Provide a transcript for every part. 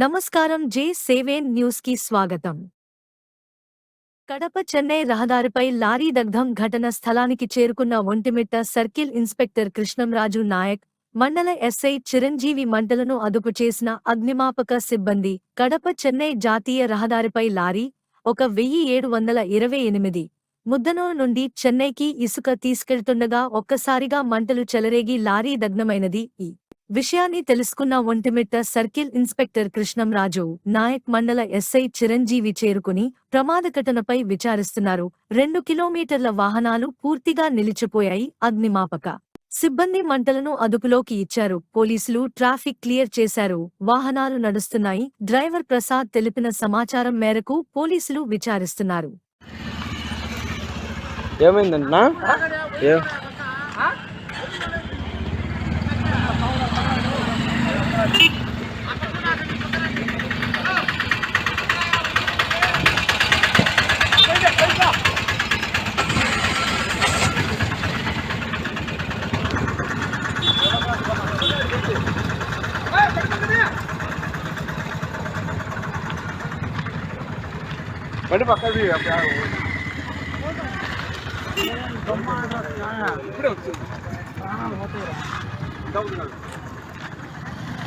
నమస్కారం జే సేవేన్ న్యూస్కి స్వాగతం. కడప చెన్నై రహదారిపై లారీ దగ్ధం ఘటన స్థలానికి చేరుకున్న ఒంటిమిట్ట సర్కిల్ ఇన్స్పెక్టర్ కృష్ణంరాజు నాయక్ మండల ఎస్ఐ చిరంజీవి మంటలను అదుపు చేసిన అగ్నిమాపక సిబ్బంది కడప చెన్నై జాతీయ రహదారిపై లారీ ఒక వెయ్యి ఏడు వందల ఇరవై ఎనిమిది ముద్దనూరు నుండి చెన్నైకి ఇసుక తీసుకెళ్తుండగా ఒక్కసారిగా మంటలు చెలరేగి లారీ దగ్నమైనది ఈ విషయాన్ని తెలుసుకున్న ఒంటిమిట్ట సర్కిల్ ఇన్స్పెక్టర్ కృష్ణంరాజు నాయక్ మండల ఎస్ఐ చిరంజీవి చేరుకుని ప్రమాద ఘటనపై విచారిస్తున్నారు. రెండు కిలోమీటర్ల వాహనాలు పూర్తిగా నిలిచిపోయాయి. అగ్నిమాపక సిబ్బంది మంటలను అదుపులోకి ఇచ్చారు. పోలీసులు ట్రాఫిక్ క్లియర్ చేశారు. వాహనాలు నడుస్తున్నాయి. డ్రైవర్ ప్రసాద్ తెలిపిన సమాచారం మేరకు పోలీసులు విచారిస్తున్నారు. ఏమైందన్నా? బండి పక్కది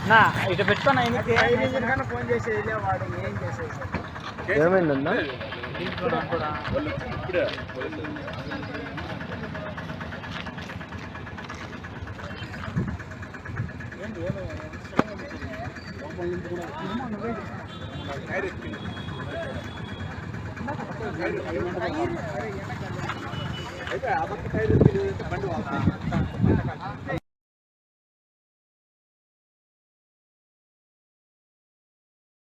నా ఇటు పెట్టుకొని ఆయనకి ఫోన్ చేసి వెళ్ళేవాడు ఏం చేసేది ఏమైందన్నా అయితే ఆ పక్క టైర్ బండి